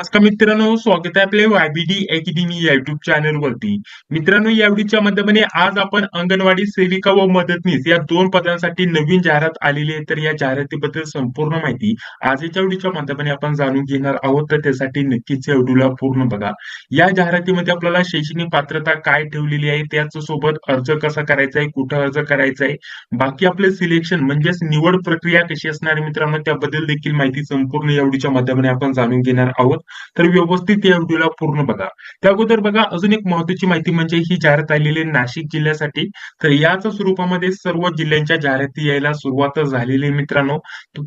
नमस्कार मित्रांनो स्वागत आहे आपल्या वायबीडी अकॅडमी या युट्यूब चॅनल वरती. मित्रांनो या व्हिडिओच्या माध्यमाने आज आपण अंगणवाडी सेविका व मदतनीस या दोन पदांसाठी नवीन जाहिरात आलेली आहे. तर या जाहिरातीबद्दल संपूर्ण माहिती आजच्या व्हिडिओच्या माध्यमाने आपण जाणून घेणार आहोत. तर त्यासाठी नक्कीच या व्हिडिओला पूर्ण बघा. या जाहिरातीमध्ये आपल्याला शैक्षणिक पात्रता काय ठेवलेली आहे त्याच सोबत अर्ज कसा करायचा आहे कुठं अर्ज करायचा आहे बाकी आपले सिलेक्शन म्हणजेच निवड प्रक्रिया कशी असणार आहे मित्रांनो त्याबद्दल देखील माहिती संपूर्ण या व्हिडिओच्या माध्यमाने आपण जाणून घेणार आहोत. तर व्यवस्थित या व्हिडिओला पूर्ण बघा. त्या अगोदर बघा अजून एक महत्वाची माहिती म्हणजे ही जाहिरात आलेली आहे नाशिक जिल्ह्यासाठी. तर याच स्वरूपामध्ये सर्व जिल्ह्यांच्या जाहिराती यायला सुरुवात झालेली मित्रांनो.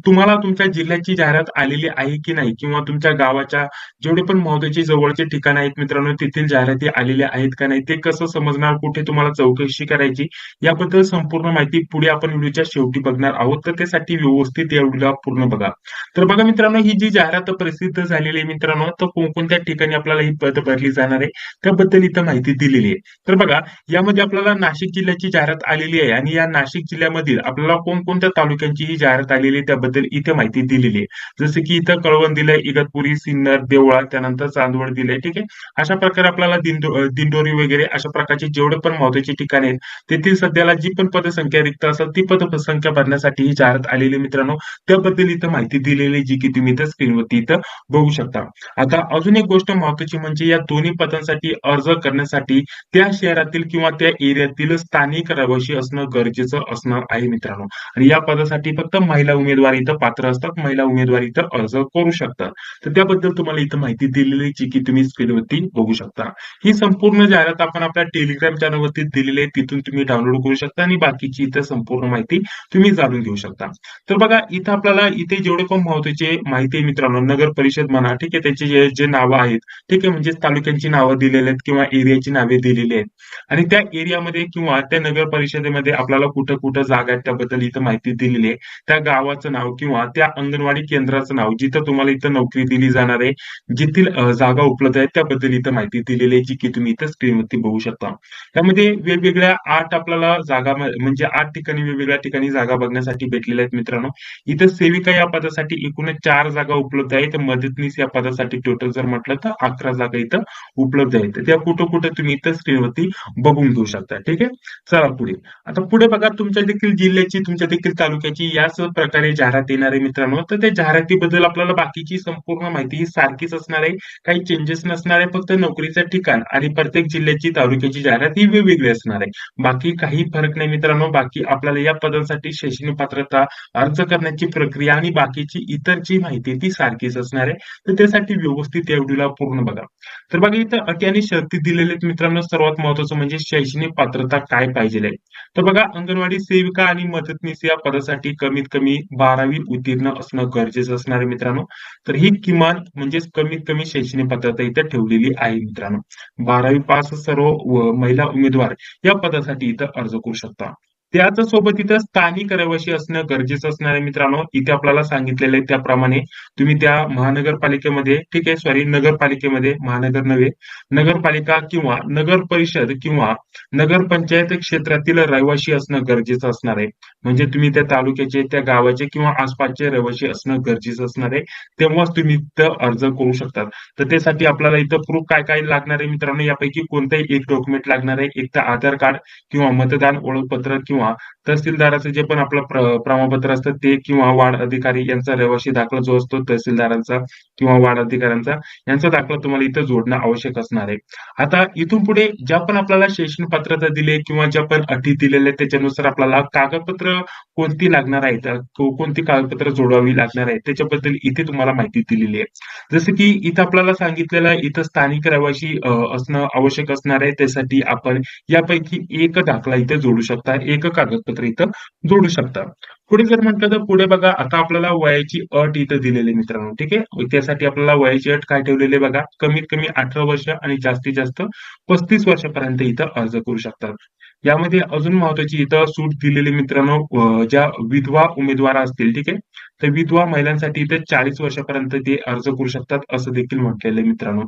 तुम्हाला तुमच्या जिल्ह्याची जाहिरात आलेली आहे की नाही? किंवा तुमच्या गावाच्या जेवढे पण महत्त्वाचे जवळचे ठिकाण आहेत मित्रांनो तेथील जाहिराती आलेल्या आहेत का नाही? ते कसं समजणार? कुठे तुम्हाला चौकशी करायची? याबद्दल संपूर्ण माहिती पुढे आपण व्हिडिओच्या शेवटी बघणार आहोत. तर त्यासाठी व्यवस्थित या व्हिडिओला पूर्ण बघा. तर बघा मित्रांनो ही जी जाहिरात प्रसिद्ध झालेली आहे मित्रांनो तर कोणकोणत्या ठिकाणी आपल्याला ही पद भरली जाणार आहे त्याबद्दल इथं माहिती दिलेली आहे. तर बघा यामध्ये आपल्याला नाशिक जिल्ह्याची जाहिरात आलेली आहे आणि या नाशिक जिल्ह्यामधील आपल्याला कोणकोणत्या तालुक्यांची ही जाहिरात आलेली आहे त्याबद्दल इथे माहिती दिलेली आहे. जसं की इथं कळवण दिलंय इगतपुरी सिन्नर देवळा त्यानंतर चांदवड दिलंय ठीक आहे? अशा प्रकारे आपल्याला दिंडो दिंडोरी वगैरे अशा प्रकारचे जेवढे पण महत्त्वाचे ठिकाण आहेत तेथील सध्याला जी पण पदसंख्या रिक्त असेल ती पदसंख्या भरण्यासाठी ही जाहिरात आलेली आहे मित्रांनो. त्याबद्दल इथं माहिती दिलेली आहे, जी की तुम्ही इथं स्क्रीनवरती इथं बघू शकता. आता अजून एक गोष्ट महत्वाची म्हणजे या दोन्ही पदांसाठी अर्ज करण्यासाठी त्या शहरातील किंवा त्या एरियातील स्थानिक रहिवासी असणं गरजेचं असणार आहे मित्रांनो. आणि या पदासाठी फक्त महिला उमेदवार इथं पात्र असतात. महिला उमेदवार इथं अर्ज करू शकतात. तर त्याबद्दल तुम्हाला इथं माहिती दिलेली जी की तुम्ही स्क्रीनवरती बघू शकता. ही संपूर्ण जाहिरात आपण आपल्या टेलिग्राम चॅनलवरती दिलेली आहे. तिथून तुम्ही डाउनलोड करू शकता आणि बाकीची इथं संपूर्ण माहिती तुम्ही जाणून घेऊ शकता. तर बघा इथं आपल्याला इथे जेवढे पण महत्त्वाचे माहिती मित्रांनो नगर परिषद म्हणा ठीक आहे? त्याचे जे जे नावं आहेत ठीक आहे म्हणजे तालुक्यांची नावं दिलेली आहेत किंवा एरियाची नावे दिलेली आहेत. आणि त्या एरियामध्ये किंवा त्या नगर परिषदेमध्ये आपल्याला कुठं कुठं जागा आहेत त्याबद्दल इथं माहिती दिलेली आहे. त्या गावाचं नाव किंवा त्या अंगणवाडी केंद्राचं नाव जिथं तुम्हाला इथं नोकरी दिली जाणार आहे जिथील जागा उपलब्ध आहेत त्याबद्दल इथं माहिती दिलेली आहे जी की तुम्ही इथं स्क्रीनवरती बघू शकता. त्यामध्ये वेगवेगळ्या आठ आपल्याला जागा म्हणजे आठ ठिकाणी वेगवेगळ्या ठिकाणी जागा बघण्यासाठी भेटलेल्या आहेत मित्रांनो. इथं सेविका या पदासाठी एकूणच चार जागा उपलब्ध आहेत. मदतनीस या पदासाठी टोटल जर म्हटलं तर अकरा जागा इथं उपलब्ध आहेत. त्या कुठं कुठं तुम्ही इथं स्क्रीनवरती बघून घेऊ शकता. ठीक आहे? चला पुढे. आता पुढे बघा तुमच्या देखील जिल्ह्याची तुमच्या देखील तालुक्याची याच प्रकारे जाहिरात येणार आहे मित्रांनो. तर त्या जाहिरातीबद्दल आपल्याला बाकीची संपूर्ण माहिती ही सारखीच असणार आहे. काही चेंजेस नसणार आहे. फक्त नोकरीचं ठिकाण आणि प्रत्येक जिल्ह्याची तालुक्याची जाहिरात ही वेगवेगळी असणार आहे. बाकी काही फरक नाही मित्रांनो. बाकी आपल्याला या पदांसाठी शैक्षणिक पात्रता अर्ज करण्याची प्रक्रिया आणि बाकीची इतर जी माहिती ती सारखीच असणार आहे. तर त्यासाठी व्यवस्थित या व्हिडिओला पूर्ण बघा. तर बघा इथं अटी आणि शर्ती दिलेले मित्रांनो सर्वात महत्वाचं म्हणजे शैक्षणिक पात्रता काय पाहिजे आहे? तर बघा अंगणवाडी सेविका आणि मदतनीस या पदासाठी कमीत कमी बारावी उत्तीर्ण असणं गरजेचं असणार आहे मित्रांनो. तर ही किमान म्हणजेच कमीत कमी शैक्षणिक पात्रता इथं ठेवलेली आहे मित्रांनो. बारावी पास सर्व व महिला उमेदवार या पदासाठी इथं अर्ज करू शकता. त्याच सोबत इथं स्थानिक रहिवासी असणं गरजेचं असणार आहे मित्रांनो. इथे आपल्याला सांगितलेलं आहे त्याप्रमाणे तुम्ही त्या महानगरपालिकेमध्ये ठीक आहे सॉरी नगरपालिकेमध्ये महानगर नव्हे नगरपालिका किंवा नगर परिषद किंवा नगरपंचायत क्षेत्रातील रहिवासी असणं गरजेचं असणार आहे. म्हणजे तुम्ही त्या तालुक्याचे त्या गावाचे किंवा आसपासचे रहिवासी असणं गरजेचं असणार आहे. तेव्हाच तुम्ही इथं अर्ज करू शकतात. तर त्यासाठी आपल्याला इथं प्रूफ काय काय लागणार आहे मित्रांनो? यापैकी कोणतंही एक डॉक्युमेंट लागणार आहे. एक तर आधार कार्ड किंवा मतदान ओळखपत्र किंवा तहसीलदाराचं जे पण आपलं प्र- प्रमाणपत्र असतं ते किंवा वाढ अधिकारी यांचा रहिवासी दाखला जो असतो तहसीलदारांचा किंवा वाढ अधिकाऱ्यांचा यांचा दाखला तुम्हाला इथं जोडणं आवश्यक असणार आहे. आता इथून पुढे ज्या पण आपल्याला शैक्षणिक पात्रता दिले किंवा ज्या पण अटी दिलेल्या आहेत त्याच्यानुसार आपल्याला कागदपत्र कोणती लागणार आहेत कोणती कागदपत्र जोडावी लागणार आहेत त्याच्याबद्दल इथे तुम्हाला माहिती दिलेली आहे. जसं की इथं आपल्याला सांगितलेलं आहे इथं स्थानिक रहिवासी असणं आवश्यक असणार आहे त्यासाठी आपण यापैकी एक दाखला इथे जोडू शकता. एक कागदपत्र इथं जोडू शकता. पुढे जर म्हटलं तर पुढे बघा आता आपल्याला वयाची अट इथं दिलेली मित्रांनो ठीक आहे? त्यासाठी आपल्याला वयाची अट काय ठेवलेली बघा? कमीत कमी अठरा वर्ष आणि जास्तीत जास्त पस्तीस वर्षापर्यंत इथं अर्ज करू शकतात. यामध्ये अजून महत्वाची इथं सूट दिलेली मित्रांनो ज्या विधवा उमेदवार असतील ठीक आहे? तर विधवा महिलांसाठी इथे चाळीस वर्षापर्यंत ते अर्ज करू शकतात असं देखील म्हटलेलं आहे मित्रांनो.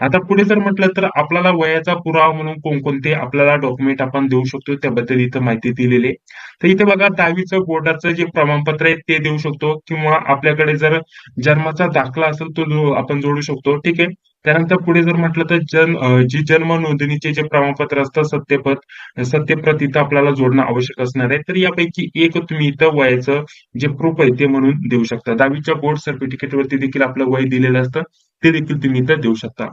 आता पुढे जर म्हटलं तर आपल्याला वयाचा पुरावा म्हणून कोणकोणते आपल्याला डॉक्युमेंट आपण देऊ शकतो त्याबद्दल इथं माहिती दिलेली आहे. तर इथे बघा दहावीचं बोर्डाचं जे प्रमाणपत्र आहे ते देऊ शकतो. किंवा आपल्याकडे जर जन्माचा दाखला असेल तो आपण जोडू शकतो. ठीक आहे? त्यानंतर पुढे जर म्हटलं तर जन जी जन्म नोंदणीचे जे प्रमाणपत्र असतं सत्यपद सत्यप्रत इथं आपल्याला जोडणं आवश्यक असणार आहे. तर यापैकी एक तुम्ही इथं वयाचं जे प्रूफ आहे ते म्हणून देऊ शकता. दहावीच्या बोर्ड सर्टिफिकेट वरती देखील आपलं वय दिलेलं असतं ते देखील तुम्ही इथं देऊ शकता.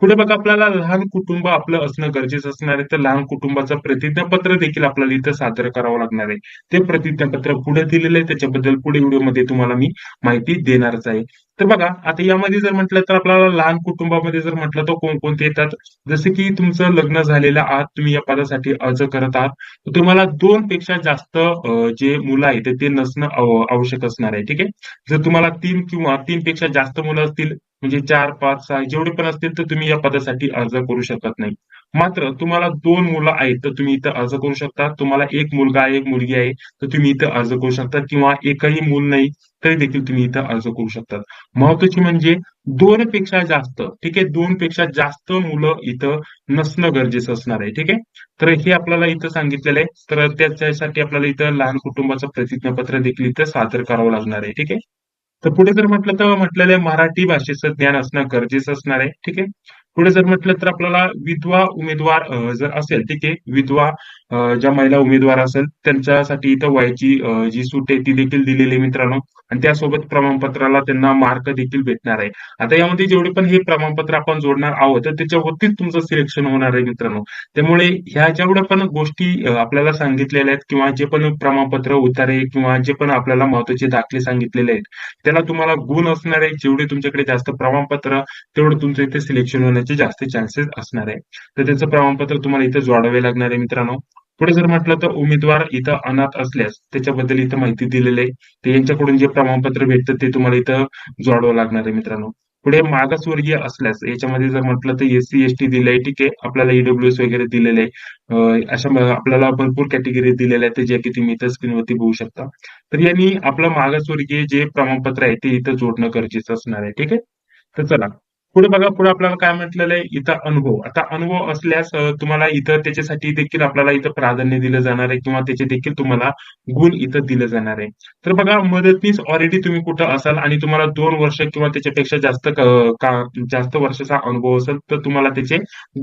पुढे बघा आपल्याला लहान कुटुंब आपलं असणं गरजेचं असणार आहे. तर लहान कुटुंबाचं प्रतिज्ञापत्र देखील आपल्याला इथं सादर करावं लागणार आहे. ते प्रतिज्ञापत्र पुढे दिलेलं आहे. त्याच्याबद्दल पुढे व्हिडिओमध्ये तुम्हाला मी माहिती देणारच आहे. तर बघा आता यामध्ये जर म्हटलं तर आपल्याला लहान कुटुंबामध्ये जर म्हटलं तर कोणकोणते येतात? जसे की तुमचं लग्न झालेलं आहात तुम्ही या पदासाठी अर्ज करत आहात. तर तुम्हाला दोन पेक्षा जास्त जे मुलं आहेत ते नसणं आवश्यक असणार आहे. ठीक आहे? जर तुम्हाला तीन किंवा तीन पेक्षा जास्त मुलं असतील म्हणजे चार पाच सहा जेवढे पण असतील तर तुम्ही या पदासाठी अर्ज करू शकत नाही. मात्र तुम्हाला दोन मुलं आहेत तर तुम्ही इथं अर्ज करू शकता. तुम्हाला एक मुलगा आहे एक मुलगी आहे तर तुम्ही इथं अर्ज करू शकता. किंवा एकही मूल नाही तरी देखील तुम्ही इथं अर्ज करू शकता. महत्वाची म्हणजे दोन पेक्षा जास्त ठीक आहे? दोन पेक्षा जास्त मुलं इथं नसणं गरजेचं असणार आहे ठीक आहे? तर हे आपल्याला इथं सांगितलेलं आहे. तर त्याच्यासाठी आपल्याला इथं लहान कुटुंबाचं प्रतिज्ञापत्र देखील इथं सादर करावं लागणार आहे ठीक आहे? तर पुढे जर म्हटलं तर म्हटलेलं आहे मराठी भाषेचं ज्ञान असणं गरजेचं असणार आहे ठीक आहे? पुढे जर म्हटलं तर आपल्याला विधवा उमेदवार जर असेल ठीक आहे? विधवा ज्या महिला उमेदवार असेल त्यांच्यासाठी इथं वयाची जी सूट आहे ती देखील दिलेली मित्रांनो. आणि त्यासोबत प्रमाणपत्राला त्यांना मार्क देखील भेटणार आहे. आता यामध्ये जेवढे पण हे प्रमाणपत्र आपण जोडणार आहोत तर त्याच्यावरतीच तुमचं सिलेक्शन होणार आहे मित्रांनो. त्यामुळे ह्या जेवढ्या पण गोष्टी आपल्याला सांगितलेल्या आहेत किंवा जे पण प्रमाणपत्र उतारे किंवा जे पण आपल्याला महत्त्वाचे दाखले सांगितलेले आहेत त्याला तुम्हाला गुण असणार आहे. जेवढे तुमच्याकडे जास्त प्रमाणपत्र तेवढं तुमचं इथे सिलेक्शन होण्याचे जास्त चान्सेस असणार आहे. तर त्याचं प्रमाणपत्र तुम्हाला इथे जोडावे लागणार आहे मित्रांनो. पुढे जर म्हटलं तर उमेदवार इथं अनाथ असल्यास त्याच्याबद्दल इथं माहिती दिलेली आहे. तर यांच्याकडून जे प्रमाणपत्र भेटतं ते तुम्हाला इथं जोडावं लागणार आहे मित्रांनो. पुढे मागासवर्गीय असल्यास याच्यामध्ये जर म्हटलं तर एससी एस टी दिलंय ठीक आहे. आपल्याला ईडब्ल्यूएस वगैरे दिलेले आहे. अशा आपल्याला भरपूर कॅटेगरी दिलेल्या आहेत ज्या की तुम्ही इथं स्क्रीनवरती बघू शकता. तर यांनी आपलं मागासवर्गीय जे प्रमाणपत्र आहे ते इथं जोडणं गरजेचं असणार आहे ठीक आहे? तर चला पुढे बघा पुढे आपल्याला काय म्हटलेलं आहे? इथं अनुभव. आता अनुभव असल्यास तुम्हाला इथं त्याच्यासाठी देखील आपल्याला इथं प्राधान्य दिलं जाणार आहे किंवा त्याचे देखील तुम्हाला गुण इथं दिलं जाणार आहे. तर बघा मदतनीस ऑलरेडी तुम्ही कुठं असाल आणि तुम्हाला दोन वर्ष किंवा त्याच्यापेक्षा जास्त का जास्त वर्षाचा अनुभव असेल तर तुम्हाला त्याचे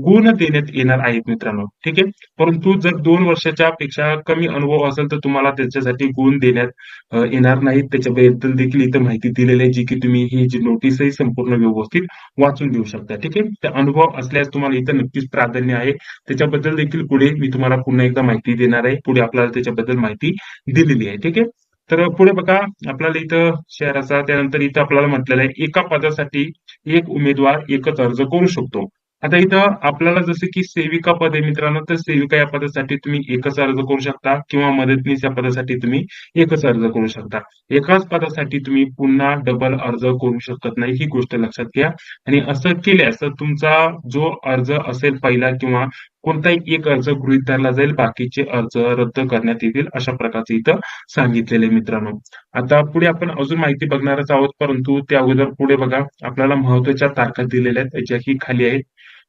गुण देण्यात येणार आहेत मित्रांनो. ठीक आहे? परंतु जर दोन वर्षाच्या पेक्षा कमी अनुभव असेल तर तुम्हाला त्याच्यासाठी गुण देण्यात येणार नाहीत. त्याच्याबद्दल देखील इथं माहिती दिलेली आहे जी की तुम्ही ही जी नोटीस आहे संपूर्ण व्यवस्थित वाचून देऊ शकता. ठीक आहे? ते अनुभव असल्यास तुम्हाला इथं नक्कीच प्राधान्य आहे. त्याच्याबद्दल देखील पुढे मी तुम्हाला पुन्हा एकदा माहिती देणार आहे. पुढे आपल्याला त्याच्याबद्दल माहिती दिलेली आहे. ठीक आहे? तर पुढे बघा आपल्याला इथं शहराचा त्यानंतर इथं आपल्याला म्हटलेलं आहे एका पदासाठी एक उमेदवार एकच अर्ज करू शकतो. आता इथं आपल्याला जसं की सेविका पद आहे मित्रांनो तर सेविका या पदासाठी तुम्ही एकच अर्ज करू शकता किंवा मदतनीस या पदासाठी तुम्ही एकच अर्ज करू शकता. एकाच पदासाठी तुम्ही पुन्हा डबल अर्ज करू शकत नाही ही गोष्ट लक्षात घ्या. आणि असं केल्यास तर तुमचा जो अर्ज असेल पहिला किंवा कोणताही एक अर्ज गृहित धरला जाईल बाकीचे अर्ज रद्द करण्यात येतील अशा प्रकारचे इथं सांगितलेले मित्रांनो. आता पुढे आपण अजून माहिती बघणारच आहोत परंतु त्या अगोदर पुढे बघा. आपल्याला महत्त्वाच्या तारखा दिलेल्या आहेत ज्या की खाली आहेत.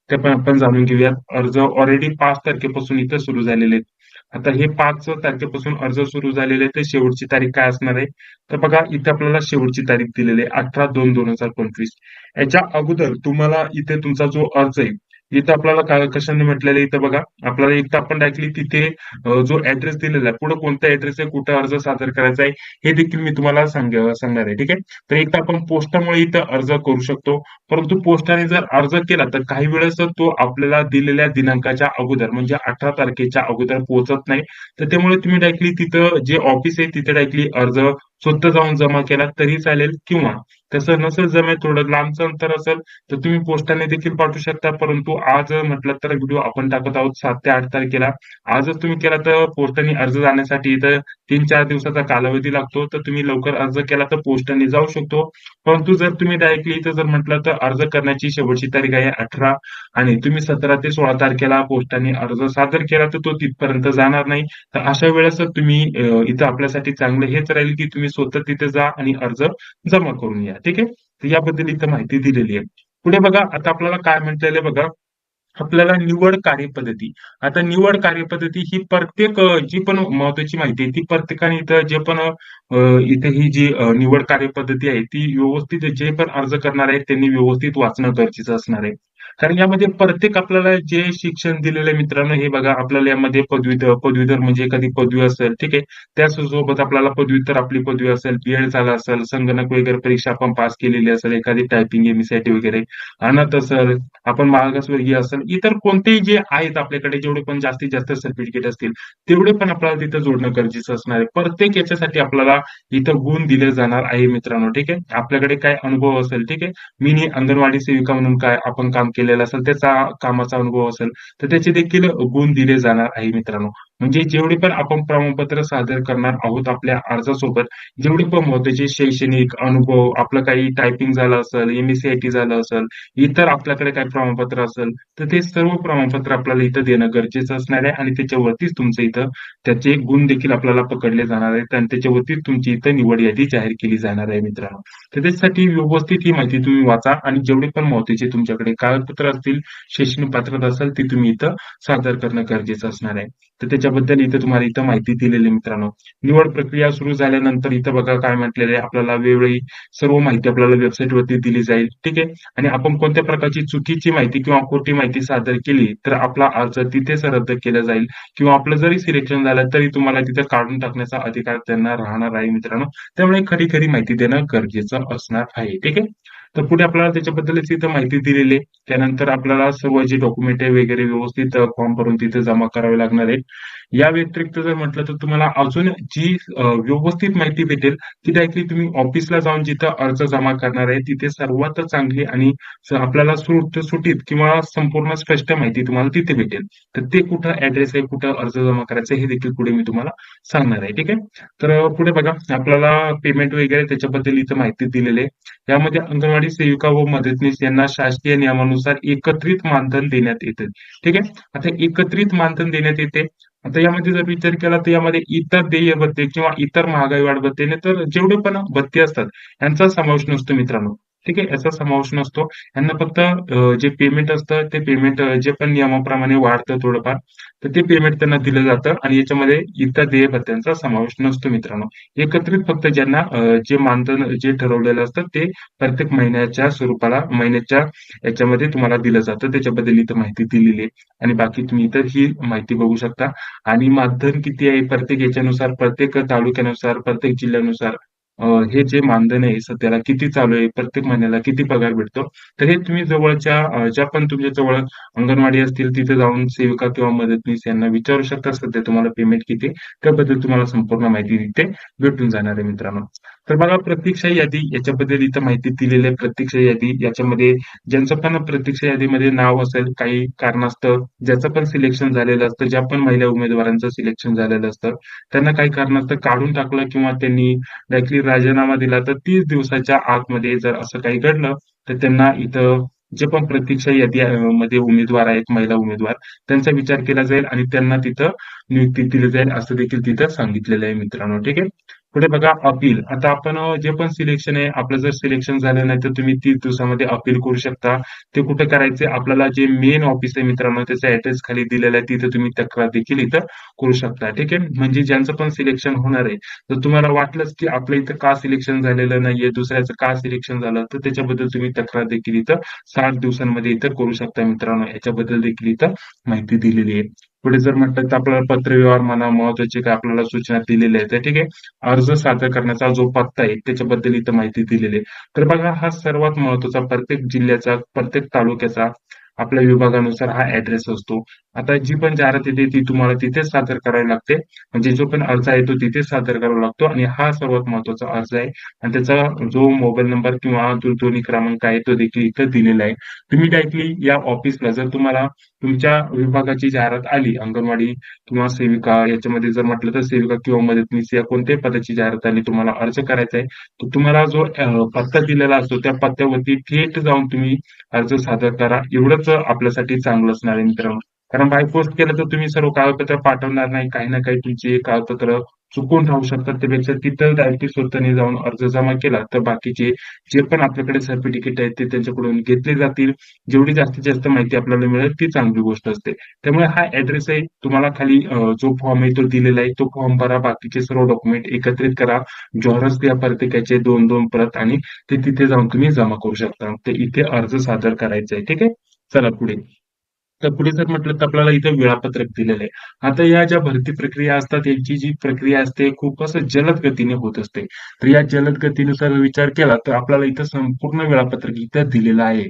ते पण आपण जाणून घेऊयात. अर्ज ऑलरेडी पाच तारखेपासून इथं सुरू झालेले आहेत. आता हे पाच तारखेपासून अर्ज सुरू झालेले आहेत. शेवटची तारीख काय असणार आहे? तर बघा इथे आपल्याला शेवटची तारीख दिलेली आहे. अठरा दोन दोन हजार पंचवीस. याच्या अगोदर तुम्हाला इथे तुमचा जो अर्ज आहे इथं आपल्याला काय कशाने म्हटलेलं इथं बघा. आपल्याला एक तर आपण डायरेक्टली तिथे जो ऍड्रेस दिलेला आहे पुढे कोणता ऍड्रेस आहे कुठं अर्ज सादर करायचा आहे हे देखील मी तुम्हाला सांगणार आहे ठीक आहे? तर एक तर आपण पोस्टामुळे इथं अर्ज करू शकतो. परंतु पोस्टाने जर अर्ज केला तर काही वेळेस तो आपल्याला दिलेल्या दिनांकाच्या अगोदर म्हणजे अठरा तारखेच्या अगोदर पोहोचत नाही. तर त्यामुळे तुम्ही डायरेक्टली तिथं जे ऑफिस आहे तिथे डायरेक्टली अर्ज स्वतः जाऊन जमा केला तरी चालेल किंवा तसं नसेल जमेल थोडं लांबचं अंतर असेल तर तुम्ही पोस्टाने देखील पाठवू शकता. परंतु आज म्हटलं तर व्हिडिओ आपण टाकत आहोत सात ते आठ तारखेला. आजच तुम्ही केला तर पोस्टाने अर्ज जाण्यासाठी इथं तीन चार दिवसाचा कालावधी लागतो. तर तुम्ही लवकर अर्ज केला तर पोस्टाने जाऊ शकतो. परंतु जर तुम्ही डायरेक्टली इथं जर म्हटलं तर अर्ज करण्याची शेवटची तारीख आहे अठरा आणि तुम्ही सतरा ते सोळा तारखेला पोस्टाने अर्ज सादर केला तर तो तिथपर्यंत जाणार नाही. तर अशा वेळेस तुम्ही इथं आपल्यासाठी चांगलं हेच राहील की तुम्ही स्वतः तिथे जा आणि अर्ज जमा करून या. ठीक आहे? तर याबद्दल इथं माहिती दिलेली आहे. पुढे बघा आता आपल्याला काय म्हटलेलं आहे बघा. आपल्याला निवड कार्यपद्धती. आता निवड कार्यपद्धती ही प्रत्येक जी पण महत्वाची माहिती आहे ती प्रत्येकाने इथं जे पण इथे ही जी निवड कार्यपद्धती आहे ती व्यवस्थित जे पण अर्ज करणार आहेत त्यांनी व्यवस्थित वाचणं गरजेचं असणार आहे. कारण यामध्ये प्रत्येक आपल्याला जे शिक्षण दिलेलं आहे मित्रांनो हे बघा आपल्याला यामध्ये पदवीधर पदवीधर म्हणजे एखादी पदवी असेल ठीक आहे. त्यासोबत आपल्याला पदव्युत्तर आपली पदवी असेल बीएड झाला असेल संगणक वगैरे परीक्षा आपण पास केलेली असेल एखादी टायपिंग एमएसआयटी वगैरे अनाथ असेल आपण मागासवर्गीय असेल इतर कोणतेही जे आहेत आपल्याकडे जेवढे पण जास्तीत जास्त सर्टिफिकेट असतील तेवढे पण आपल्याला तिथं जोडणं गरजेचं असणार आहे. प्रत्येक याच्यासाठी आपल्याला इथं गुण दिले जाणार आहे मित्रांनो ठीक आहे. आपल्याकडे काय अनुभव असेल ठीक आहे. मी अंगणवाडी सेविका म्हणून काय आपण काम केलेलं असेल त्याचा कामाचा अनुभव असेल तर त्याचे देखील गुण दिले जाणार आहे मित्रांनो. म्हणजे जेवढे पण आपण प्रमाणपत्र सादर करणार आहोत आपल्या अर्जासोबत जेवढे पण महत्त्वाचे शैक्षणिक अनुभव आपलं काही टायपिंग झालं असेल एमएससीआयटी झालं असेल इतर आपल्याकडे काही प्रमाणपत्र असेल तर ते सर्व प्रमाणपत्र आपल्याला इथं देणं गरजेचं असणार आहे आणि त्याच्यावरतीच तुमचं इथं त्याचे गुण देखील आपल्याला पकडले जाणार आहेत आणि त्याच्यावरतीच तुमची इथं निवड यादी जाहीर केली जाणार आहे मित्रांनो. तर त्यासाठी व्यवस्थित ही माहिती तुम्ही वाचा आणि जेवढे पण महत्त्वाचे तुमच्याकडे कागदपत्र असतील शैक्षणिक पात्रता असेल ती तुम्ही इथं सादर करणं गरजेचं असणार आहे. तर त्याच्या त्याच्याबद्दल इथे तुम्हाला इथं माहिती दिलेली मित्रांनो. निवड प्रक्रिया सुरू झाल्यानंतर इथं बघा काय म्हटलेलं आहे. आपल्याला वेळोवेळी सर्व माहिती आपल्याला वेबसाईट वरती दिली जाईल. ठीक आहे? आणि आपण कोणत्या प्रकारची चुकीची माहिती किंवा खोटी माहिती सादर केली तर आपला अर्ज तिथेच रद्द केला जाईल. किंवा आपलं जरी सिलेक्शन झालं तरी तुम्हाला तिथे काढून टाकण्याचा अधिकार त्यांना राहणार आहे मित्रांनो. त्यामुळे खरी खरी माहिती देणं गरजेचं असणार आहे. ठीक आहे? तर पुढे आपल्याला त्याच्याबद्दलच तिथं माहिती दिलेली आहे. त्यानंतर आपल्याला सर्व जे डॉक्युमेंट आहे वगैरे व्यवस्थित फॉर्म भरून तिथे जमा करावे लागणार आहेत. या व्यतिरिक्त जर म्हटलं तर तुम्हाला अजून जी व्यवस्थित माहिती भेटेल ती डायरेक्टली तुम्ही ऑफिसला जाऊन जिथं अर्ज जमा करणार आहे तिथे सर्वात चांगली आणि आपल्याला सुट सुटीत किंवा संपूर्ण स्पष्ट माहिती तुम्हाला तिथे भेटेल. तर ते कुठं ऍड्रेस आहे कुठं अर्ज जमा करायचा हे देखील पुढे मी तुम्हाला सांगणार आहे ठीक आहे? तर पुढे बघा आपल्याला पेमेंट वगैरे त्याच्याबद्दल इथं माहिती दिलेली आहे. यामध्ये अंगणवाडी सेविका व मदतनीस यांना शासकीय नियमानुसार एकत्रित मानधन देण्यात येते. ठीक आहे? आता एकत्रित मानधन देण्यात येते. आता यामध्ये जर विचार केला तर यामध्ये इतर देय भत्ते किंवा इतर महागाई वाढ भत्ते तर जेवढे पण भत्ते असतात यांचा समावेश नसतो मित्रांनो. ठीक आहे याचा समावेश नसतो. यांना फक्त जे पेमेंट असतं ते पेमेंट जे पण नियमाप्रमाणे वाढतं थोडंफार तर ते पेमेंट त्यांना दिलं जातं आणि याच्यामध्ये इतर देय भत्त्यांचा समावेश नसतो मित्रांनो. एकत्रित फक्त ज्यांना जे मानधन जे ठरवलेलं असतं ते प्रत्येक महिन्याच्या स्वरूपाला महिन्याच्या याच्यामध्ये तुम्हाला दिलं जातं. त्याच्याबद्दल इथं माहिती दिलेली आहे. आणि बाकी तुम्ही इतर ही माहिती बघू शकता. आणि मानधन किती आहे प्रत्येक याच्यानुसार प्रत्येक तालुक्यानुसार प्रत्येक जिल्ह्यानुसार? हे जे मानधन आहे सध्याला किती चालू आहे प्रत्येक महिन्याला किती पगार भेटतो? तर हे तुम्ही जवळच्या ज्या पण तुमच्या जवळ अंगणवाडी असतील तिथे जाऊन सेविका किंवा मदतनीस यांना विचारू शकता सध्या तुम्हाला पेमेंट किती त्याबद्दल तुम्हाला संपूर्ण माहिती तिथे भेटून जाणार आहे मित्रांनो. तर बघा प्रतीक्षा यादी याच्याबद्दल इथं माहिती दिलेली आहे. प्रतीक्षा यादी याच्यामध्ये ज्यांचं पण प्रतीक्षा यादीमध्ये नाव असेल काही कारणास्तव ज्याचं पण सिलेक्शन झालेलं असतं ज्या पण महिला उमेदवारांचं सिलेक्शन झालेलं असतं त्यांना काही कारणास्तव काढून टाकलं किंवा त्यांनी डायरेक्टली राजीनामा दिला तर तीस दिवसाच्या आतमध्ये जर असं काही घडलं तर त्यांना इथं जे पण प्रतीक्षा यादी मध्ये उमेदवार आहेत महिला उमेदवार त्यांचा विचार केला जाईल आणि त्यांना तिथं नियुक्ती दिली जाईल असं देखील तिथं सांगितलेलं आहे मित्रांनो. ठीक आहे? पुढे बघा अपील आता आपण जे पण सिलेक्शन आहे आपलं जर सिलेक्शन झालं नाही तर तुम्ही तीस दिवसामध्ये अपील करू शकता. ते कुठे करायचे आपल्याला जे मेन ऑफिस आहे मित्रांनो त्याचा ऍड्रेस खाली दिलेला आहे तिथे तुम्ही तक्रार देखील इथं करू शकता. ठीक आहे? म्हणजे ज्यांचं पण सिलेक्शन होणार आहे तर तुम्हाला वाटलंच की आपल्या इथं का सिलेक्शन झालेलं नाहीये दुसऱ्याचं का सिलेक्शन झालं तर त्याच्याबद्दल तुम्ही तक्रार देखील इथं साठ दिवसांमध्ये इथं करू शकता मित्रांनो. याच्याबद्दल देखील इथं माहिती दिलेली आहे. पुढे जर म्हटलं तर आपल्याला पत्रव्यवहार म्हणा महत्त्वाचे काय आपल्याला सूचना दिलेल्या आहेत ठीक आहे. अर्ज सादर करण्याचा जो पत्ता आहे त्याच्याबद्दल इथं माहिती दिलेली आहे. तर बघा हा सर्वात महत्त्वाचा प्रत्येक जिल्ह्याचा प्रत्येक तालुक्याचा आपल्या विभागानुसार हा ऍड्रेस असतो. आता जी पण जाहिरात येते ती तुम्हाला तिथेच सादर करावी लागते. म्हणजे जो पण अर्ज आहे तो तिथेच सादर करावा लागतो. आणि हा सर्वात महत्त्वाचा अर्ज आहे. आणि त्याचा जो मोबाईल नंबर किंवा दूरध्वनी क्रमांक आहे तो देखील इथं दिलेला आहे. तुम्ही डायरेक्टली या ऑफिसला जर तुम्हाला तुमच्या विभागाची जाहिरात आली अंगणवाडी किंवा सेविका याच्यामध्ये जर म्हटलं तर सेविका किंवा मदतनीस या कोणत्याही पदाची जाहिरात आली तुम्हाला अर्ज करायचा आहे तर तुम्हाला जो पत्ता दिलेला असतो त्या पत्त्यावरती थेट जाऊन तुम्ही अर्ज सादर करा. एवढंच आपल्यासाठी चांगलं असणार आहे मित्रांनो. कारण बाय पोस्ट केलं तर तुम्ही सर्व कागदपत्र पाठवणार नाही काही ना काही तुमची कागदपत्र चुकून राहू शकतात. त्यापेक्षा तिथं डायरेक्टली स्वतःने जाऊन अर्ज जमा केला तर बाकीचे जे पण आपल्याकडे सर्टिफिकेट आहेत ते त्यांच्याकडून घेतले जातील. जेवढी जास्तीत जास्त माहिती आपल्याला मिळेल ती चांगली गोष्ट असते. त्यामुळे हा ऍड्रेस आहे. तुम्हाला खाली जो फॉर्म आहे तो दिलेला आहे. तो फॉर्म भरा. बाकीचे सर्व डॉक्युमेंट एकत्रित करा. जॉरस द्या प्रत्येकाचे दोन दोन परत आणि ते तिथे जाऊन तुम्ही जमा करू शकता. ते इथे अर्ज सादर करायचा आहे. ठीक आहे? चला पुढे. तर पुढे जर म्हटलं तर आपल्याला इथं वेळापत्रक दिलेलं आहे. आता या ज्या भरती प्रक्रिया असतात यांची जी प्रक्रिया असते खूप असं जलद गतीने होत असते. तर या जलद गतीनुसार विचार केला तर आपल्याला इथं संपूर्ण वेळापत्रक इथं दिलेलं आहे.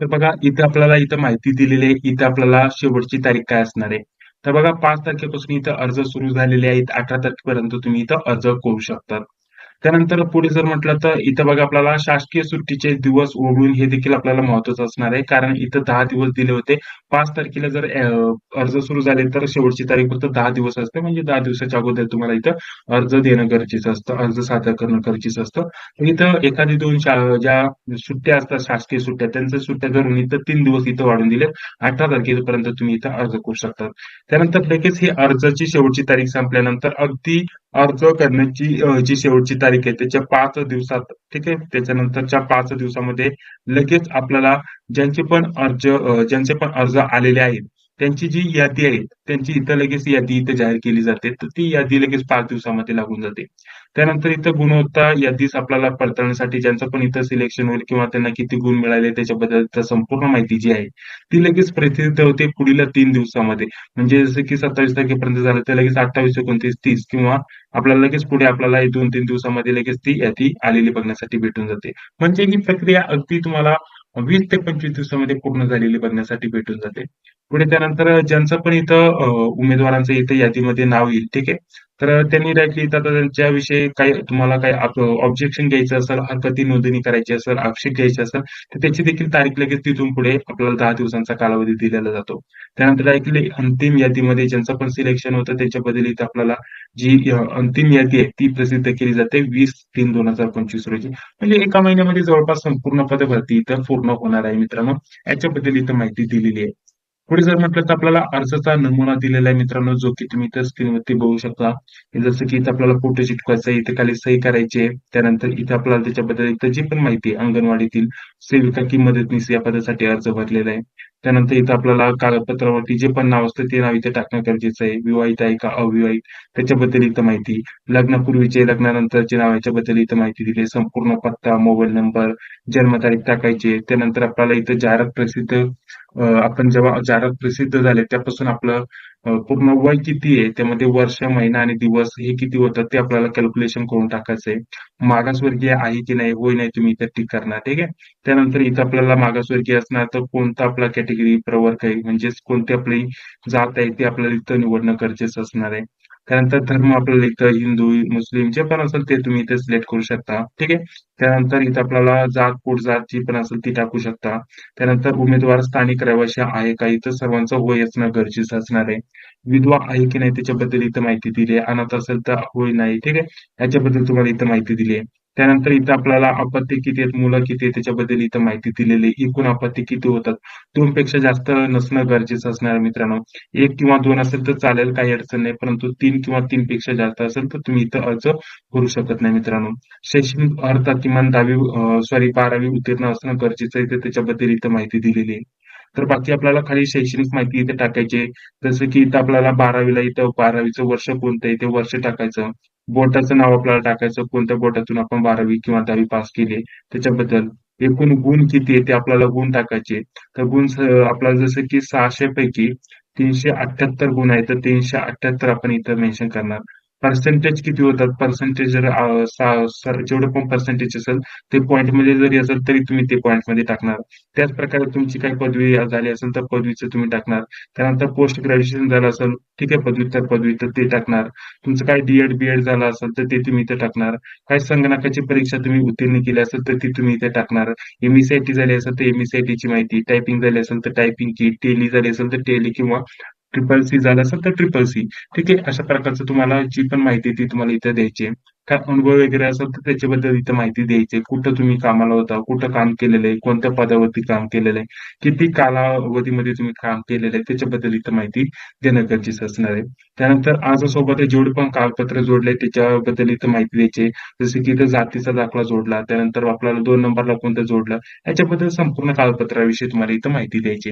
तर बघा इथे आपल्याला इथं माहिती दिलेली आहे. इथं आपल्याला शेवटची तारीख काय असणार आहे? तर बघा पाच तारखेपासून इथं अर्ज सुरू झालेले आहेत. अठरा तारखेपर्यंत तुम्ही इथं अर्ज करू शकता त्यानंतर पुढे जर म्हटलं तर इथं बघा आपल्याला शासकीय सुट्टीचे दिवस ओढून हे देखील आपल्याला महत्वाचं असणार आहे. कारण इथं दहा दिवस दिले होते. पाच तारखेला जर अर्ज सुरू झाले तर शेवटची तारीख फक्त दहा दिवस असते. म्हणजे दहा दिवसाच्या अगोदर तुम्हाला इथं अर्ज देणं गरजेचं असतं. अर्ज सादर करणं गरजेचं असतं. इथं एखादी दोन ज्या सुट्ट्या असतात शासकीय सुट्ट्या त्यांच्या सुट्ट्या धरून इथं तीन दिवस इथं वाढून दिले अठरा तारखेपर्यंत तुम्ही इथं अर्ज करू शकता त्यानंतर लगेच ही अर्जाची शेवटची तारीख संपल्यानंतर अगदी अर्ज करण्याची जी शेवटची तारीख आहे त्याच्या पाच दिवसात ठीक आहे? त्याच्यानंतरच्या पाच दिवसामध्ये लगेच आपल्याला ज्यांचे पण अर्ज ज्यांचे पण अर्ज आलेले आहेत त्यांची जी यादी आहे त्यांची इथं लगेच यादी इथं जाहीर केली जाते तर ती यादी लगेच पाच दिवसामध्ये लागून जाते. त्यानंतर इथं गुणवत्ता यादीच आपल्याला पडताळण्यासाठी ज्यांचं पण इथं सिलेक्शन होईल किंवा त्यांना किती गुण मिळाले त्याच्याबद्दल संपूर्ण माहिती जी आहे ती लगेच प्रसिद्ध होते पुढील तीन दिवसामध्ये. म्हणजे जसं की सत्तावीस तारखेपर्यंत झालं तर लगेच अठ्ठावीस एकोणतीस तीस किंवा आपल्याला लगेच पुढे आपल्याला दोन तीन दिवसामध्ये लगेच ती यादी आलेली बघण्यासाठी भेटून जाते. म्हणजे ही प्रक्रिया अगदी तुम्हाला वीस ते पंचवीस दिवसामध्ये पूर्ण झालेली बघण्यासाठी भेटून जाते. पुढे त्यानंतर ज्यांचं पण इथं उमेदवारांचं इथं यादीमध्ये नाव येईल ठीक आहे? तर त्यांनी डायरेक्टली इथं त्यांच्याविषयी काही तुम्हाला काही ऑब्जेक्शन घ्यायचं असेल हरकती नोंदणी करायची असेल आक्षेप घ्यायचे असेल तर त्याची देखील तारीख लगेच तिथून पुढे आपल्याला दहा दिवसांचा कालावधी दिलेला जातो. त्यानंतर डायरेक्टली अंतिम यादीमध्ये ज्यांचं पण सिलेक्शन होतं त्याच्याबद्दल इथं आपल्याला जी अंतिम यादी आहे ती प्रसिद्ध केली जाते वीस तीन दोन हजार पंचवीस रोजी. म्हणजे एका महिन्यामध्ये जवळपास संपूर्ण पदभरती इथं पूर्ण होणार आहे मित्रांनो. याच्याबद्दल इथं माहिती दिलेली आहे. पुढे जर म्हटलं तर आपल्याला अर्जाचा नमुना दिलेला आहे मित्रांनो जो की तुम्ही इथं स्क्रीनवरती बघू शकता. जसं की इथं आपल्याला फोटो चिटकवायचा आहे इथे खाली सही करायची आहे. त्यानंतर इथे आपल्याला त्याच्याबद्दल इथं जी पण माहिती अंगणवाडीतील सेविका की मदतनीस या पदासाठी अर्ज भरलेला आहे. त्यानंतर इथं आपल्याला कागदपत्रावरती जे पण नाव असतं ते नाव इथे टाकणं गरजेचं आहे. विवाहित आहे का अविवाहित? त्याच्याबद्दल इथं माहिती. लग्नापूर्वीचे लग्नानंतरचे नाव याच्याबद्दल इथं माहिती दिली संपूर्ण पत्ता मोबाईल नंबर जन्मतारीख टाकायची त्यानंतर आपल्याला इथं जाहिरात प्रसिद्ध आपण जेव्हा जाहिरात प्रसिद्ध झाले त्यापासून आपलं पूर्ण वय किती आहे त्यामध्ये वर्ष महिना आणि दिवस हे किती होतात ते आपल्याला कॅल्क्युलेशन करून टाकायचंय मागासवर्गीय आहे की नाही होय नाही तुम्ही इथं टिक करणार ठीक आहे? त्यानंतर इथं आपल्याला मागासवर्गीय असणार तर कोणता आपला कॅटेगरी प्रवर्ग आहे? म्हणजेच कोणती आपली जात आहे ते आपल्याला इथं निवडणं गरजेचं असणार आहे. त्यानंतर धर्म आपल्याला इथं हिंदू मुस्लिम जे पण असेल ते तुम्ही इथे सिलेक्ट करू शकता. ठीक आहे? त्यानंतर इथं आपल्याला जात पोट जात जी पण असेल ती टाकू शकता. त्यानंतर उमेदवार स्थानिक रहिवासी आहे का? इथं सर्वांचं वय असणं गरजेचं असणार आहे. विधवा आहे की नाही त्याच्याबद्दल इथं माहिती दिली आहे. अनाथ असेल तर होय नाही. ठीक आहे? याच्याबद्दल तुम्हाला इथं माहिती दिली आहे. त्यानंतर इथं आपल्याला अपत्य किती आहेत मुलं किती आहेत त्याच्याबद्दल इथं माहिती दिलेली एकूण आपत्ती किती होतात? दोन पेक्षा जास्त नसणं गरजेचं असणार मित्रांनो. एक किंवा दोन असेल तर चालेल काही अडचण नाही. परंतु तीन किंवा तीन पेक्षा जास्त असेल तर तुम्ही इथं अर्ज करू शकत नाही मित्रांनो. शैक्षणिक अर्थात किमान दहावी सॉरी बारावी उत्तीर्ण असणं गरजेचं आहे तर त्याच्याबद्दल इथं माहिती दिलेली आहे. तर बाकी आपल्याला खाली शैक्षणिक माहिती इथे टाकायची जसं की इथं आपल्याला बारावीला इथं बारावीचं वर्ष कोणतं आहे ते वर्ष टाकायचं. बोटाचं नाव आपल्याला टाकायचं. कोणत्या बोटातून आपण बारावी किंवा दहावी पास केली त्याच्याबद्दल एकूण गुण किती आहे ते आपल्याला गुण टाकायचे. तर गुण आपल्याला जसं की सहाशे पैकी तीनशे अठ्याहत्तर गुण आहे तर तीनशे अठ्याहत्तर आपण इथं मेन्शन करणार. पर्सेंटेज किती होतात? पर्सेंटेज जर जेवढं पण पर्सेंटेज असेल ते पॉईंटमध्ये जरी असेल तरी तुम्ही ते पॉईंटमध्ये टाकणार. त्याच प्रकारे तुमची काही पदवी झाली असेल तर पदवीचं तुम्ही टाकणार. त्यानंतर पोस्ट ग्रॅज्युएशन झालं असेल ठीक आहे पदवी तर पदवी तर ते टाकणार. तुमचं काय डीएड बीएड झालं असेल तर ते तुम्ही इथे टाकणार. काय संगणकाची परीक्षा तुम्ही उत्तीर्ण केली असेल तर ती तुम्ही इथे टाकणार. एमईसीआयटी झाली असेल तर एमईसीआयटीची माहिती. टायपिंग झाली असेल तर टायपिंग की टेली झाली असेल तर टेली किंवा ट्रिपल सी झालं असेल तर ट्रिपल सी ठीक आहे अशा प्रकारचं तुम्हाला जी पण माहिती ती तुम्हाला इथे द्यायची काय अनुभव वगैरे असेल तर त्याच्याबद्दल इथं माहिती द्यायची. कुठं तुम्ही कामाला होता कुठं काम केलेलं आहे कोणत्या पदावरती काम केलेलं आहे किती कालावधीमध्ये तुम्ही काम केलेलं आहे त्याच्याबद्दल इथं माहिती देणं गरजेचं असणार आहे. त्यानंतर आजसोबत जेवढे पण कागदपत्र जोडले त्याच्याबद्दल इथं माहिती द्यायची. जसं की इथं जातीचा दाखला जोडला त्यानंतर आपल्याला दोन नंबरला कोणतं जोडलं याच्याबद्दल संपूर्ण कागदपत्राविषयी तुम्हाला इथं माहिती द्यायची.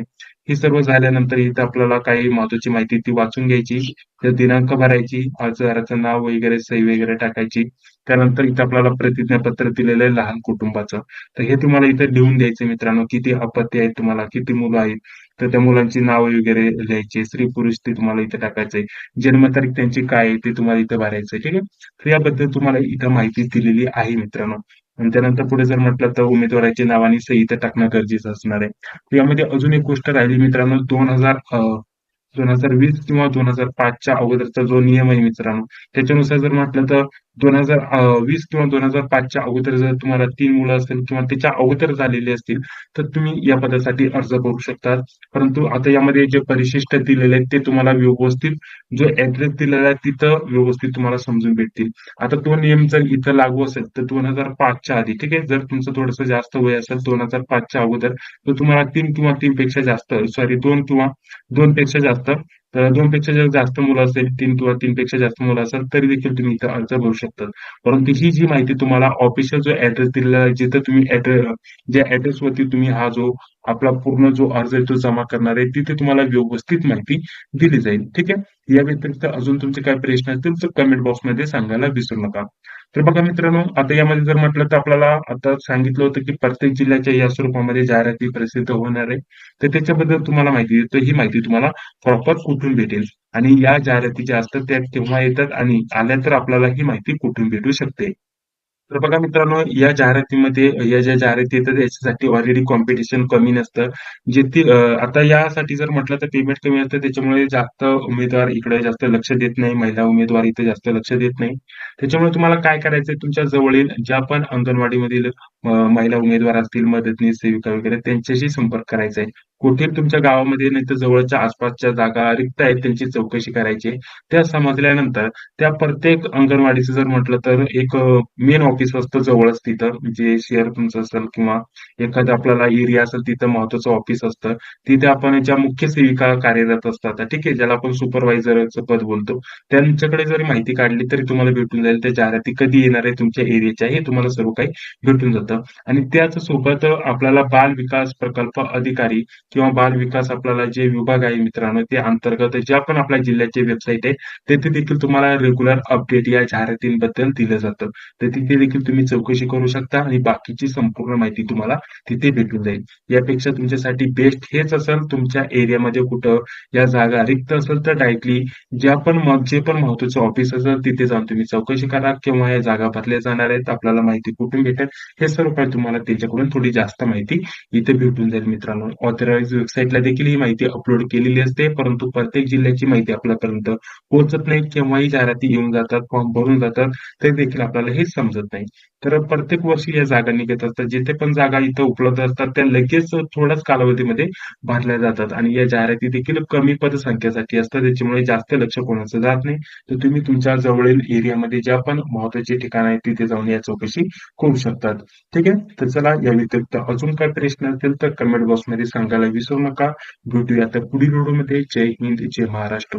हे सर्व झाल्यानंतर इथं आपल्याला काही महत्वाची माहिती ती वाचून घ्यायची. तर दिनांक भरायची अर्जदाराचं नाव वगैरे सही वगैरे टाकायची. त्यानंतर इथं आपल्याला प्रतिज्ञापत्र दिलेलं आहे लहान कुटुंबाचं. तर हे तुम्हाला इथं लिहून द्यायचं मित्रांनो. किती अपत्य आहेत तुम्हाला किती मुलं आहेत? तर त्या मुलांची नावं वगैरे लिहायची स्त्री पुरुष ते तुम्हाला इथं टाकायचंय जन्मतारीख त्यांची काय आहे ते तुम्हाला इथं भरायचंय ठीक आहे? तर याबद्दल तुम्हाला इथं माहिती दिलेली आहे मित्रांनो. आणि त्यानंतर पुढे जर म्हटलं तर उमेदवाराच्या नावाने सही इथं टाकणं गरजेचं असणार आहे. यामध्ये अजून एक गोष्ट राहिली मित्रांनो. दोन हजार दोन हजार वीस किंवा दोन हजार पाचच्या अगोदरचा जो नियम आहे मित्रांनो त्याच्यानुसार जर म्हटलं तर दोन हजार वीस किंवा दोन हजार पाचच्या अगोदर जर तुम्हाला तीन मुलं असेल किंवा त्याच्या अगोदर झालेली असतील तर तुम्ही या पदासाठी अर्ज करू शकता परंतु आता यामध्ये जे परिशिष्ट दिलेले आहेत ते तुम्हाला व्यवस्थित जो ऍड्रेस दिलेला आहे तिथं व्यवस्थित तुम्हाला समजून भेटतील. आता तो नियम जर इथं लागू असेल तर दोन हजार पाचच्या आधी ठीक आहे? जर तुमचं थोडंसं जास्त वय असेल दोन हजार पाचच्या अगोदर तर तुम्हाला तीन किंवा तीन पेक्षा जास्त सॉरी दोन किंवा दोन पेक्षा जास्त तर दोन पेक्षा जर जास्त मुलं असेल तीन किंवा तीन पेक्षा जास्त मुलं असेल तरी देखील तुम्ही इथं अर्ज भरू शकता. परंतु ही जी माहिती तुम्हाला ऑफिशियल जो ऍड्रेस दिलेला आहे जिथं तुम्ही ऍड्रेस ज्या ऍड्रेसवरती तुम्ही हा जो आपला पूर्ण जो अर्ज आहे तो जमा करणार आहे तिथे तुम्हाला व्यवस्थित माहिती दिली जाईल. ठीक आहे? या व्यतिरिक्त अजून तुमचे काय प्रश्न असतील तर कमेंट बॉक्समध्ये सांगायला विसरू नका. तर बघा मित्रांनो आता यामध्ये जर म्हटलं तर आपल्याला आता सांगितलं होतं की प्रत्येक जिल्ह्याच्या या स्वरूपामध्ये जाहिराती प्रसिद्ध होणार आहे. तर त्याच्याबद्दल तुम्हाला माहिती देतो ही माहिती तुम्हाला प्रॉपर कुठून भेटेल? आणि या जाहिराती ज्या असतात त्या केव्हा येतात? आणि आल्या तर आपल्याला ही माहिती कुठून भेटू शकते? तर बघा मित्रांनो या जाहिरातीमध्ये या ज्या जाहिराती येतात याच्यासाठी ऑलरेडी कॉम्पिटिशन कमी नसतं. जे ती आता यासाठी जर म्हटलं तर पेमेंट कमी असतं त्याच्यामुळे जास्त उमेदवार इकडे जास्त लक्ष देत नाही. महिला उमेदवार इथे जास्त लक्ष देत नाही. त्याच्यामुळे तुम्हाला काय करायचंय? तुमच्या जवळील ज्या पण अंगणवाडीमधील महिला उमेदवार असतील मदतनीस सेविका वगैरे त्यांच्याशी संपर्क करायचा आहे कुठे तुमच्या गावामध्ये नाही तर जवळच्या आसपासच्या जागा रिक्त आहेत त्यांची चौकशी करायची त्या समजल्यानंतर त्या प्रत्येक अंगणवाडीचं जर म्हटलं तर एक मेन ऑफिस असतं जवळच तिथं. म्हणजे जे शेअर तुमचं असेल किंवा एखादं आपल्याला एरिया असेल तिथं महत्वाचं ऑफिस असतं. तिथे आपण ज्या मुख्य सेविका कार्यरत असतात ठीक आहे ज्याला आपण सुपरवायझरचं पद बोलतो. त्यांच्याकडे जरी माहिती काढली तरी तुम्हाला भेटून जाईल. त्या जाहिराती कधी येणार आहे तुमच्या एरियाच्या हे तुम्हाला सर्व काही भेटून जातं. आणि त्याच सोबत आपल्याला बाल विकास प्रकल्प अधिकारी किंवा बाल विकास आपल्याला जे विभाग आहे मित्रांनो ते अंतर्गत ज्या पण आपल्या जिल्ह्याचे वेबसाईट आहे तेथे देखील तुम्हाला रेग्युलर अपडेट या जाहिरातींबद्दल दिलं जातं. तर तिथे देखील तुम्ही चौकशी करू शकता आणि बाकीची संपूर्ण माहिती तुम्हाला तिथे भेटून जाईल. यापेक्षा तुमच्यासाठी बेस्ट हेच असेल तुमच्या एरियामध्ये कुठं या जागा रिक्त असेल तर डायरेक्टली ज्या पण मग जे पण महत्वाचं ऑफिस असेल तिथे जाऊन तुम्ही चौकशी करा किंवा या जागा भरल्या जाणार आहेत आपल्याला माहिती कुठून भेटेल हे सर्व काही तुम्हाला त्याच्याकडून थोडी जास्त माहिती इथे भेटून जाईल मित्रांनो. ऑथराईज वेबसाईटला देखील ही माहिती अपलोड केलेली असते. परंतु प्रत्येक जिल्ह्याची माहिती आपल्यापर्यंत पोहोचत नाही. केव्हाही जाहिराती येऊन जातात फॉर्म भरून जातात ते देखील आपल्याला हे समजत नाही. तर प्रत्येक वर्षी या जागा निघत असतात. जिथे पण जागा इथं उपलब्ध असतात त्या लगेच थोड्याच कालावधीमध्ये भरल्या जातात. आणि या जाहिराती देखील कमी पदसंख्येसाठी असतात. त्याच्यामुळे जास्त लक्ष कोणाचं जात नाही. तर तुम्ही तुमच्या जवळील एरियामध्ये ज्या पण महत्वाची ठिकाण आहेत तिथे जाऊन या चौकशी करू शकतात. ठीक आहे? तर चला या व्यतिरिक्त अजून काय प्रश्न असेल तर कमेंट बॉक्समध्ये सांगायला विसरू नका. भेटूया तर पुढील व्हिडिओमध्ये. जय हिंद जय महाराष्ट्र.